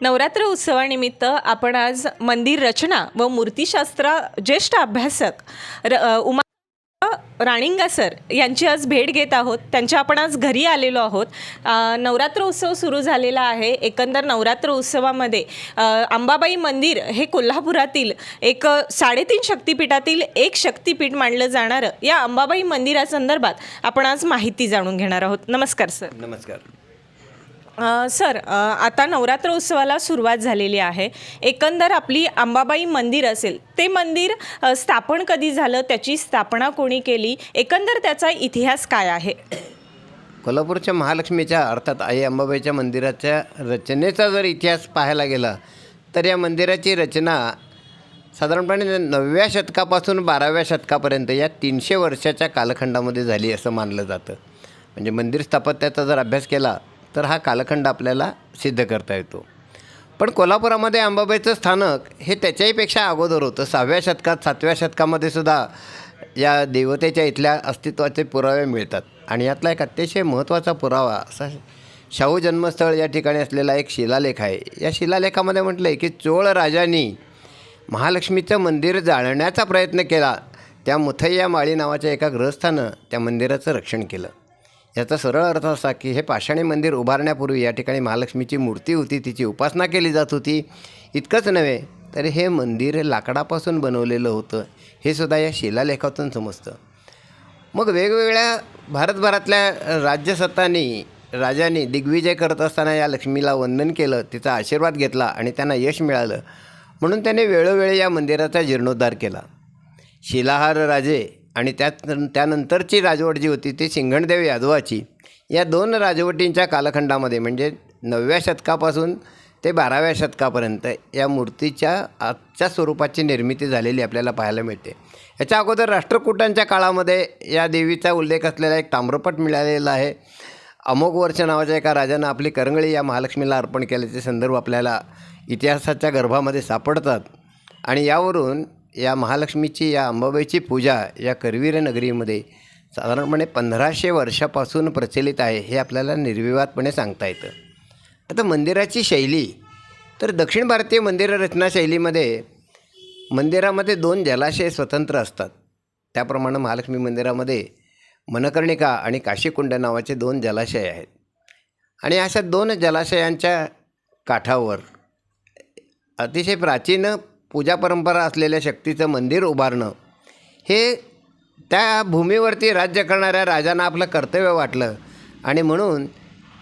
नवरात्र उत्सवानिमित्त आपण आज मंदिर रचना व मूर्तिशास्त्र ज्येष्ठ अभ्यासक र उमा राणिंगा सर यांची आज भेट घेत आहोत. त्यांच्या आपण आज घरी आलेलो आहोत. नवरात्र उत्सव सुरू झालेला आहे. एकंदर नवरात्र उत्सवामध्ये अंबाबाई मंदिर हे कोल्हापुरातील एक साडेतीन शक्तिपीठातील एक शक्तिपीठ मानलं जाणारं या अंबाबाई मंदिरासंदर्भात आपण आज माहिती जाणून घेणार आहोत. नमस्कार सर. नमस्कार. सर आता नवरात्र उत्सवाला सुरुवात झालेली आहे. एकंदर आपली अंबाबाई मंदिर असेल ते मंदिर स्थापन कधी झालं? त्याची स्थापना कोणी केली? एकंदर त्याचा इतिहास काय आहे? कोल्हापूरच्या महालक्ष्मीच्या अर्थात आई अंबाबाईच्या मंदिराच्या रचनेचा जर इतिहास पाहायला गेला तर या मंदिराची रचना साधारणपणे नवव्या शतकापासून बाराव्या शतकापर्यंत या तीनशे वर्षाच्या कालखंडामध्ये झाली असं मानलं जातं. म्हणजे मंदिर स्थापत्याचा जर अभ्यास केला तर हा कालखंड आपल्याला सिद्ध करता येतो. पण कोल्हापुरामध्ये अंबाबाईचं स्थानक हे त्याच्याहीपेक्षा अगोदर होतं. सहाव्या शतकात सातव्या शतकामध्ये सुद्धा या देवतेच्या इथल्या अस्तित्वाचे पुरावे मिळतात. आणि यातला एक अतिशय महत्त्वाचा पुरावा असा शाहू जन्मस्थळ या ठिकाणी असलेला एक शिलालेख आहे. या शिलालेखामध्ये म्हटलं आहे की चोळ राजांनी महालक्ष्मीचं मंदिर जाळण्याचा प्रयत्न केला. त्या मुथय्या माळी नावाच्या एका ग्रहस्थानं त्या मंदिराचं रक्षण केलं. याचा सरळ अर्थ असा की हे पाषाणी मंदिर उभारण्यापूर्वी या ठिकाणी महालक्ष्मीची मूर्ती होती तिची उपासना केली जात होती. इतकंच नव्हे तर हे मंदिर लाकडापासून बनवलेलं होतं हे सुद्धा या शिलालेखातून समजतं. मग वेगवेगळ्या भारतभरातल्या राज्यसत्तांनी राजांनी दिग्विजय करत असताना या लक्ष्मीला वंदन केलं तिचा आशीर्वाद घेतला आणि त्यांना यश मिळालं. म्हणून त्याने वेळोवेळी या मंदिराचा जीर्णोद्धार केला. शिलाहार राजे आणि त्यात त्यानंतरची राजवट जी होती ती सिंघणदेव यादवाची. या दोन राजवटींच्या कालखंडामध्ये म्हणजे नवव्या शतकापासून ते बाराव्या शतकापर्यंत या मूर्तीच्या आजच्या स्वरूपाची निर्मिती झालेली आपल्याला पाहायला मिळते. याच्या अगोदर राष्ट्रकूटांच्या काळामध्ये या देवीचा उल्लेख असलेला एक ताम्रपट मिळालेला आहे. अमोघ वर्ष नावाच्या एका राजानं आपली करंगळी या महालक्ष्मीला अर्पण केल्याचे संदर्भ आपल्याला इतिहासाच्या गर्भामध्ये सापडतात. आणि यावरून या महालक्ष्मीची या अंबाबाईची पूजा या करवीर नगरीमध्ये साधारणपणे पंधराशे वर्षापासून प्रचलित आहे हे आपल्याला निर्विवादपणे सांगता येतं. आता मंदिराची शैली तर दक्षिण भारतीय मंदिर रचना शैलीमध्ये मंदिरामध्ये दोन जलाशय स्वतंत्र असतात. त्याप्रमाणे महालक्ष्मी मंदिरामध्ये मनकर्णिका आणि काशीकुंड नावाचे दोन जलाशय आहेत. आणि अशा दोन जलाशयांच्या काठावर अतिशय प्राचीन पूजा परंपरा असलेल्या शक्तीचं मंदिर उभारणं. हे त्या भूमीवरती राज्य करणाऱ्या राजांना आपलं कर्तव्य वाटलं आणि म्हणून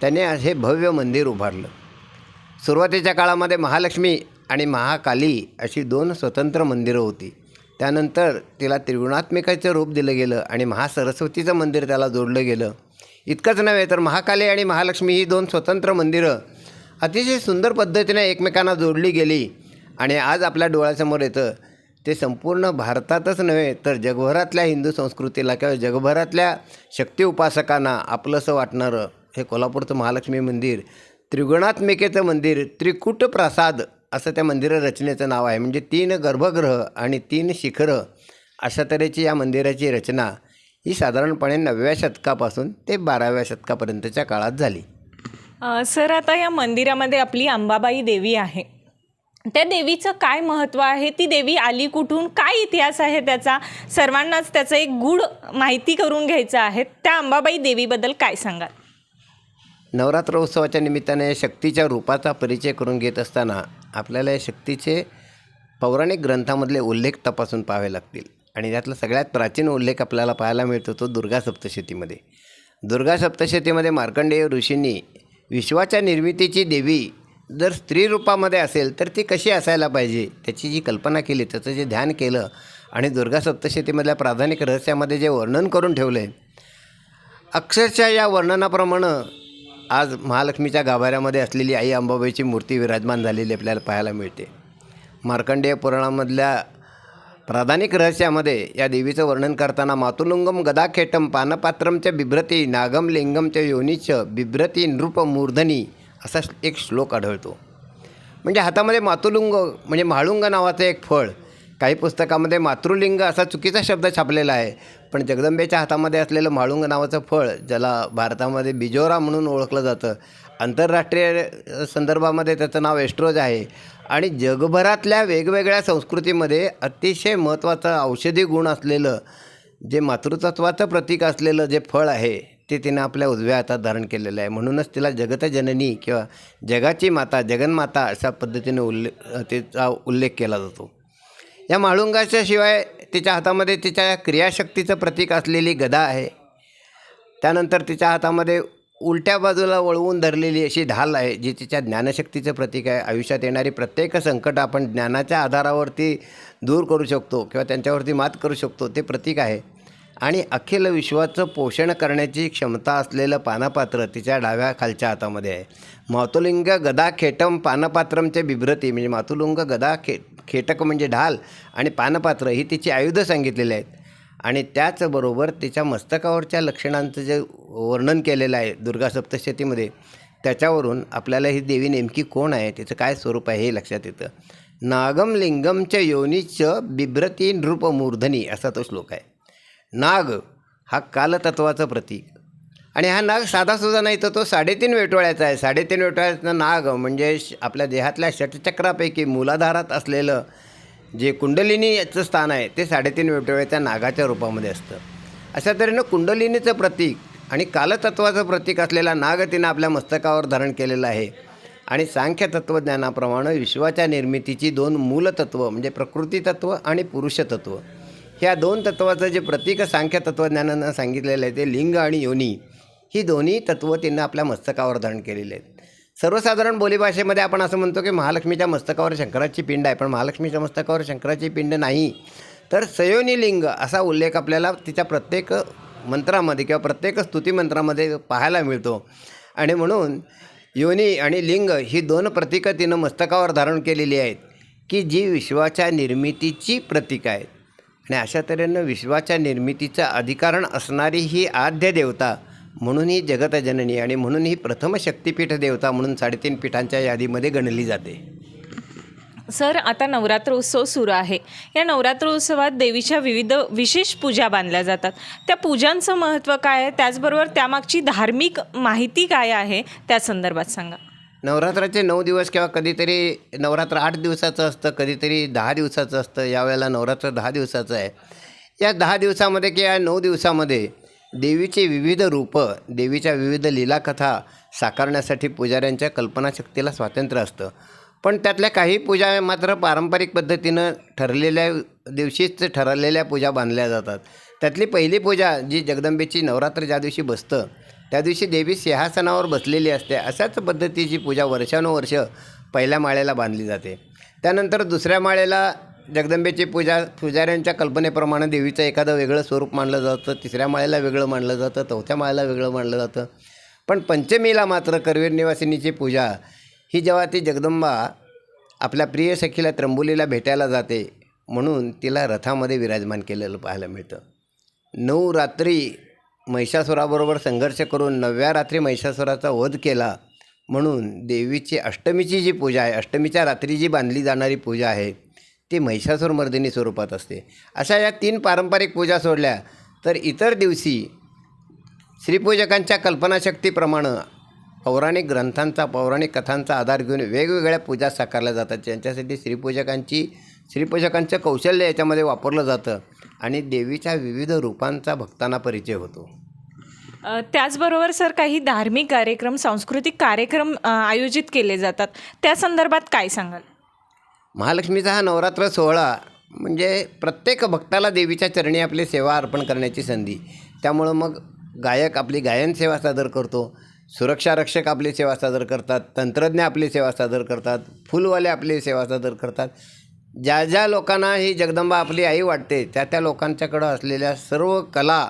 त्याने हे भव्य मंदिर उभारलं. सुरुवातीच्या काळामध्ये महालक्ष्मी आणि महाकाली अशी दोन स्वतंत्र मंदिरं होती. त्यानंतर तिला त्रिगुणात्मिकाचं रूप दिलं गेलं आणि महासरस्वतीचं मंदिर त्याला जोडलं गेलं. इतकंच नव्हे तर महाकाली आणि महालक्ष्मी ही दोन स्वतंत्र मंदिरं अतिशय सुंदर पद्धतीने एकमेकांना जोडली गेली. आणि आज आपल्या डोळ्यासमोर येतं ते संपूर्ण भारतातच नव्हे तर जगभरातल्या हिंदू संस्कृतीला किंवा जगभरातल्या शक्ती उपासकांना आपलंसं वाटणारं हे कोल्हापूरचं महालक्ष्मी मंदिर त्रिगुणात्मिकेचं मंदिर त्रिकूट प्रसाद असं त्या मंदिर रचनेचं नाव आहे. म्हणजे तीन गर्भगृह आणि तीन शिखरं अशा तऱ्हेची या मंदिराची रचना ही साधारणपणे नवव्या शतकापासून ते बाराव्या शतकापर्यंतच्या काळात झाली. सर आता या मंदिरामध्ये आपली अंबाबाई देवी आहे. त्या देवीचं काय महत्त्व आहे? ती देवी आली कुठून? काय इतिहास आहे त्याचा? सर्वांनाच त्याचं एक गूढ माहिती करून घ्यायचं आहे. त्या अंबाबाई देवीबद्दल काय सांगाल? नवरात्र उत्सवाच्या निमित्ताने शक्तीच्या रूपाचा परिचय करून घेत असताना आपल्याला या शक्तीचे पौराणिक ग्रंथामधले उल्लेख तपासून पाहावे लागतील. आणि त्यातला सगळ्यात प्राचीन उल्लेख आपल्याला पाहायला मिळतो तो दुर्गा सप्तशतीमध्ये. दुर्गा सप्तशतीमध्ये मार्कंडेय ऋषींनी विश्वाच्या निर्मितीची देवी जर स्त्री रूपामध्ये असेल तर ती कशी असायला पाहिजे? त्याची जी कल्पना केली त्याचं जे ध्यान केलं आणि दुर्गा सप्तशतीमधल्या प्राधानिक रहस्यामध्ये जे वर्णन करून ठेवलं आहे अक्षरशः या वर्णनाप्रमाणे आज महालक्ष्मीच्या गाभाऱ्यामध्ये असलेली आई अंबाबाईची मूर्ती विराजमान झालेली आपल्याला पाहायला मिळते. मार्कंडेय पुराणामधल्या प्राधानिक रहस्यामध्ये या देवीचं वर्णन करताना मातुलुंगम गदाखेटम पानपात्रमच्या बिभ्रती नागम लिंगमच्या योनीच बिभ्रती नृप मूर्धनी असा एक श्लोक आढळतो. म्हणजे हातामध्ये मातुलुंग म्हणजे म्हाळुंग नावाचं एक फळ. काही पुस्तकामध्ये मातृलिंग असा चुकीचा शब्द छापलेला आहे. पण जगदंबेच्या हातामध्ये असलेलं म्हाळुंग नावाचं फळ ज्याला भारतामध्ये बिजोरा म्हणून ओळखलं जातं आंतरराष्ट्रीय संदर्भामध्ये त्याचं नाव एस्ट्रोज आहे. आणि जगभरातल्या वेगवेगळ्या संस्कृतीमध्ये अतिशय महत्त्वाचं औषधी गुण असलेलं जे मातृतत्वाचं प्रतीक असलेलं जे फळ आहे ते तिनं आपल्या उजव्या हातात धारण केलेलं आहे. म्हणूनच तिला जगतजननी किंवा जगाची माता जगन्माता अशा पद्धतीने उल्ले तिचा उल्लेख केला जातो. या माळुंगाच्या शिवाय तिच्या हातामध्ये तिच्या क्रियाशक्तीचं प्रतीक असलेली गदा आहे. त्यानंतर तिच्या हातामध्ये उलट्या बाजूला वळवून धरलेली अशी ढाल आहे जी तिच्या ज्ञानशक्तीचं प्रतीक आहे. आयुष्यात येणारी प्रत्येक संकट आपण ज्ञानाच्या आधारावरती दूर करू शकतो किंवा त्यांच्यावरती मात करू शकतो ते प्रतीक आहे. आणि अखिल विश्वाचं पोषण करण्याची क्षमता असलेलं पानपात्र तिच्या डाव्या खालच्या हातामध्ये आहे. मातुलिंग गदा खेटम पानपात्रमचे बिभ्रती म्हणजे मातुलिंग गदा खे खेटक म्हणजे ढाल आणि पानपात्र ही तिची आयुधं सांगितलेली आहेत. आणि त्याचबरोबर तिच्या मस्तकावरच्या लक्षणांचं जे वर्णन केलेलं आहे दुर्गा सप्तशतीमध्ये त्याच्यावरून आपल्याला ही देवी नेमकी कोण आहे तिचं काय स्वरूप आहे हे लक्षात येतं. नागम लिंगमच्या योनीच बिभ्रती नृपमूर्धनी असा तो श्लोक आहे. नाग हा कालतत्वाचं प्रतीक. आणि हा नाग साधासुद्धा नाही तर तो साडेतीन वेटोळ्याचा आहे. साडेतीन वेटोळ्याचा नाग म्हणजे श- आपल्या देहातल्या षटचक्रापैकी मूलाधारात असलेलं जे कुंडलिनी याचं स्थान आहे ते साडेतीन वेटोळ्याच्या नागाच्या रूपामध्ये असतं. अशा तऱ्हेनं कुंडलिनीचं प्रतीक आणि कालतत्वाचं प्रतीक असलेला नाग तिनं आपल्या मस्तकावर धारण केलेलं आहे. आणि सांख्य तत्त्वज्ञानाप्रमाणे विश्वाच्या निर्मितीची दोन मूलतत्व म्हणजे प्रकृतीतत्व आणि पुरुष तत्त्व ह्या दोन तत्वाचं जे प्रतीक सांख्य तत्त्वज्ञानानं सांगितलेलं आहे ते लिंग आणि योनी ही दोन्ही तत्त्व तिनं आपल्या मस्तकावर धारण केलेली आहेत. सर्वसाधारण बोलीभाषेमध्ये आपण असं म्हणतो की महालक्ष्मीच्या मस्तकावर शंकराची पिंड आहे पण महालक्ष्मीच्या मस्तकावर शंकराची पिंड नाही. तर सयोनी लिंग असा उल्लेख आपल्याला तिच्या प्रत्येक मंत्रामध्ये किंवा प्रत्येक स्तुती मंत्रामध्ये पाहायला मिळतो. आणि म्हणून योनी आणि लिंग ही दोन प्रतीकं तिनं मस्तकावर धारण केलेली आहेत की जी विश्वाच्या निर्मितीची प्रतीक आहेत. आणि अशा तऱ्हेनं विश्वाच्या निर्मितीचं अधिकारण असणारी ही आद्य देवता म्हणून ही जगतजननी आणि म्हणून ही प्रथम शक्तिपीठ देवता म्हणून साडेतीन पीठांच्या यादीमध्ये गणली जाते. सर आता नवरात्र उत्सव सुरू आहे. या नवरात्र उत्सवात देवीच्या विविध विशेष पूजा बांधल्या जातात. त्या पूजांचं महत्त्व काय आहे? त्याचबरोबर त्यामागची धार्मिक माहिती काय आहे? त्या संदर्भात सांगा. नवरात्राचे नऊ दिवस किंवा कधीतरी नवरात्र आठ दिवसाचं असतं कधीतरी दहा दिवसाचं असतं यावेळेला नवरात्र दहा दिवसाचं आहे. या दहा दिवसामध्ये किंवा नऊ दिवसामध्ये देवीची विविध रूपं देवीच्या विविध लीलाकथा साकारण्यासाठी पुजाऱ्यांच्या कल्पनाशक्तीला स्वातंत्र्य असतं. पण त्यातल्या काही पूजा मात्र पारंपरिक पद्धतीनं ठरलेल्या दिवशीच ठरलेल्या पूजा बांधल्या जातात. त्यातली पहिली पूजा जी जगदंबेची नवरात्र ज्या दिवशी बसतं त्या दिवशी देवी सिंहासनावर बसलेली असते. अशाच पद्धतीची पूजा वर्षानुवर्ष पहिल्या माळेला बांधली जाते. त्यानंतर दुसऱ्या माळेला जगदंबेची पूजा पुजाऱ्यांच्या कल्पनेप्रमाणे देवीचं एखादं वेगळं स्वरूप मानलं जातं. तिसऱ्या माळेला वेगळं मानलं जातं. चौथ्या माळेला वेगळं मानलं जातं. पण पंचमीला मात्र करवीर निवासिनीची पूजा ही जेव्हा ती जगदंबा आपल्या प्रिय सखीला त्र्यंबोलीला भेटायला जाते म्हणून तिला रथामध्ये विराजमान केलेलं पाहायला मिळतं. नऊ रात्री महिषासुराबरोबर संघर्ष करून नवव्या रात्री महिषासुराचा वध केला. म्हणून देवीची अष्टमीची जी पूजा आहे अष्टमीच्या रात्री जी बांधली जाणारी पूजा आहे ती महिषासुरमर्दिनी स्वरूपात असते. अशा या तीन पारंपरिक पूजा सोडल्या तर इतर दिवशी श्रीपूजकांच्या कल्पनाशक्तीप्रमाणे पौराणिक ग्रंथांचा पौराणिक कथांचा आधार घेऊन वेगवेगळ्या पूजा साकारल्या जातात. ज्यांच्यासाठी श्रीपूजकांची श्रीपूजकांचं कौशल्य याच्यामध्ये वापरलं जातं आणि देवीच्या विविध रूपांचा भक्तांना परिचय होतो. त्याचबरोबर सर काही धार्मिक कार्यक्रम सांस्कृतिक कार्यक्रम आयोजित केले जातात. त्या संदर्भात काय सांगाल? महालक्ष्मीचा हा नवरात्र सोहळा म्हणजे प्रत्येक भक्ताला देवीच्या चरणी आपली सेवा अर्पण करण्याची संधी. त्यामुळं मग गायक आपली गायन सेवा सादर करतो. सुरक्षा रक्षक आपली सेवा सादर करतात. तंत्रज्ञ आपली सेवा सादर करतात. फुलवाले आपली सेवा सादर करतात. ज्या ज्या लोकांना ही जगदंबा आपली आई वाटते त्या त्या लोकांच्याकडं असलेल्या सर्व कला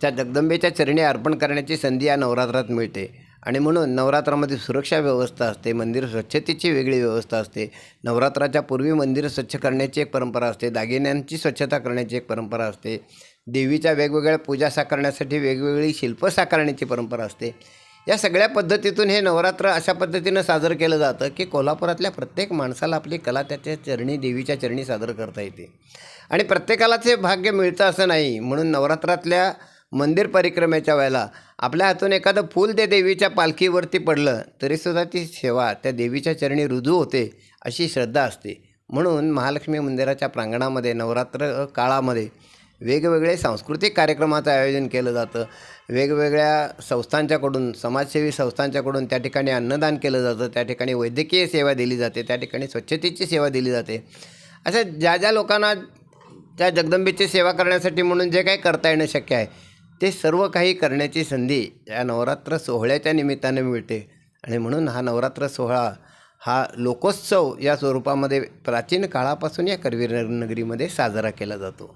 त्या जगदंबेच्या चरणी अर्पण करण्याची संधी या नवरात्रात मिळते. आणि म्हणून नवरात्रामध्ये सुरक्षा व्यवस्था असते मंदिर स्वच्छतेची वेगळी व्यवस्था असते. नवरात्राच्या पूर्वी मंदिर स्वच्छ करण्याची एक परंपरा असते दागिन्यांची स्वच्छता करण्याची एक परंपरा असते. देवीच्या वेगवेगळ्या पूजा साकारण्यासाठी वेगवेगळी शिल्प साकारण्याची परंपरा असते. या सगळ्या पद्धतीतून हे नवरात्र अशा पद्धतीनं साजरं केलं जातं की कोल्हापुरातल्या प्रत्येक माणसाला आपली कला त्याच्या चरणी देवीच्या चरणी सादर करता येते. आणि प्रत्येकालाच हे भाग्य मिळतं असं नाही. म्हणून नवरात्रातल्या मंदिर परिक्रमेच्या वेळेला आपल्या हातून एखादं फूल त्या देवीच्या पालखीवरती पडलं तरीसुद्धा ती सेवा त्या देवीच्या चरणी रुजू होते अशी श्रद्धा असते. म्हणून महालक्ष्मी मंदिराच्या प्रांगणामध्ये नवरात्र काळामध्ये वेगवेगळे सांस्कृतिक कार्यक्रमाचं आयोजन केलं जातं. वेगवेगळ्या संस्थांच्याकडून समाजसेवी संस्थांच्याकडून त्या ठिकाणी अन्नदान केलं जातं. त्या ठिकाणी वैद्यकीय सेवा दिली जाते. त्या ठिकाणी स्वच्छतेची सेवा दिली जाते. अशा ज्या ज्या लोकांना त्या जगदंबेची सेवा करण्यासाठी म्हणून जे काही करता येणं शक्य आहे ते सर्व काही करण्याची संधी या नवरात्र सोहळ्याच्या निमित्ताने मिळते. आणि म्हणून हा नवरात्र सोहळा हा लोकोत्सव या स्वरूपामध्ये प्राचीन काळापासून या करवीर नगरीमध्ये साजरा केला जातो.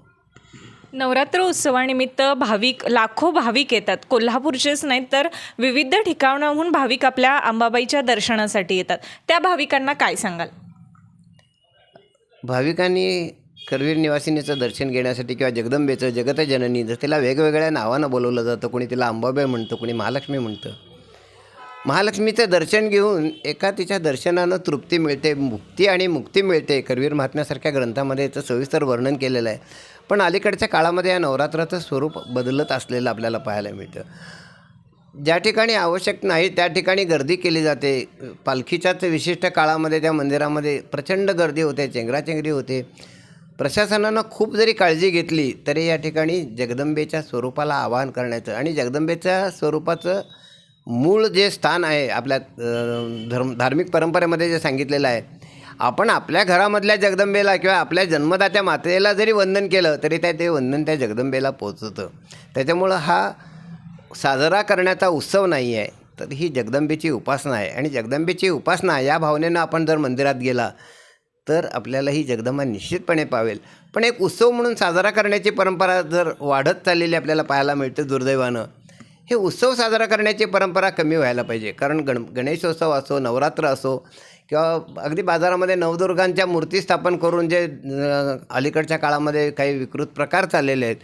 नवरात्र उत्सवानिमित्त भाविक लाखो भाविक येतात. कोल्हापूरचेच नाहीत तर विविध ठिकाणाहून भाविक आपल्या अंबाबाईच्या दर्शनासाठी येतात. त्या भाविकांना काय सांगाल? भाविकांनी करवीर निवासिनीचं दर्शन घेण्यासाठी किंवा जगदंबेचं जगत जननी जर तिला वेगवेगळ्या नावानं बोलवलं जातं कोणी तिला अंबाबाई म्हणतं कोणी महालक्ष्मी म्हणतं. महालक्ष्मीचं दर्शन घेऊन एका तिच्या दर्शनानं तृप्ती मिळते मुक्ती आणि मुक्ती मिळते करवीर महात्म्यासारख्या ग्रंथामध्ये याचं सविस्तर वर्णन केलेलं आहे. पण अलीकडच्या काळामध्ये या नवरात्राचं स्वरूप बदलत असलेलं आपल्याला पाहायला मिळतं. ज्या ठिकाणी आवश्यक नाही त्या ठिकाणी गर्दी केली जाते. पालखीच्याच विशिष्ट काळामध्ये त्या मंदिरामध्ये प्रचंड गर्दी होते चेंगराचेंगरी होते. प्रशासनानं खूप जरी काळजी घेतली तरी या ठिकाणी जगदंबेच्या स्वरूपाला आवाहन करण्याचं आणि जगदंबेच्या स्वरूपाचं मूळ जे स्थान आहे आपल्या धर्म धार्मिक परंपरेमध्ये जे सांगितलेलं आहे आपण आपल्या घरामधल्या जगदंबेला किंवा आपल्या जन्मदात्या मातेला जरी वंदन केलं तरी त्या ते वंदन त्या जगदंबेला पोचतं त्याच्यामुळं हा साजरा करण्याचा उत्सव नाही आहे. तर ही जगदंबेची उपासना आहे. आणि जगदंबेची उपासना या भावनेनं आपण जर मंदिरात गेला तर आपल्याला ही जगदंबा निश्चितपणे पावेल. पण एक उत्सव म्हणून साजरा करण्याची परंपरा जर वाढत चाललेली आपल्याला पाहायला मिळते दुर्दैवानं हे उत्सव साजरा करण्याची परंपरा कमी व्हायला पाहिजे. कारण गण गणेशोत्सव असो नवरात्र असो किंवा अगदी बाजारामध्ये नवदुर्गांच्या मूर्ती स्थापन करून जे अलीकडच्या काळामध्ये काही विकृत प्रकार चाललेले आहेत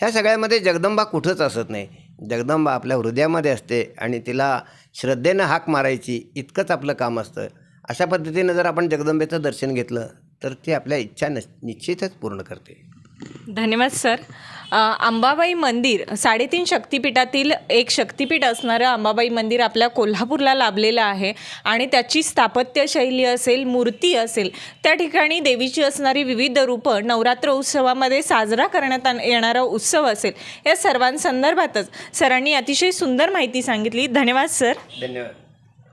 ह्या सगळ्यामध्ये जगदंबा कुठंच असत नाही. जगदंबा आपल्या हृदयामध्ये असते आणि तिला श्रद्धेनं हाक मारायची इतकंच आपलं काम असतं. अशा पद्धतीनं जर आपण जगदंबेचं दर्शन घेतलं तर ती आपल्या इच्छा नस निश्चितच पूर्ण करते. धन्यवाद सर. अंबाबाई मंदिर साडेतीन शक्तिपीठातील एक शक्तिपीठ असणारं अंबाबाई मंदिर आपल्या कोल्हापूरला लाभलेलं आहे आणि त्याची स्थापत्यशैली असेल मूर्ती असेल त्या ठिकाणी देवीची असणारी विविध रूपं नवरात्र उत्सवामध्ये साजरा करण्यात येणारा उत्सव असेल या सर्वांसंदर्भातच सरांनी अतिशय सुंदर माहिती सांगितली. धन्यवाद सर. धन्यवाद.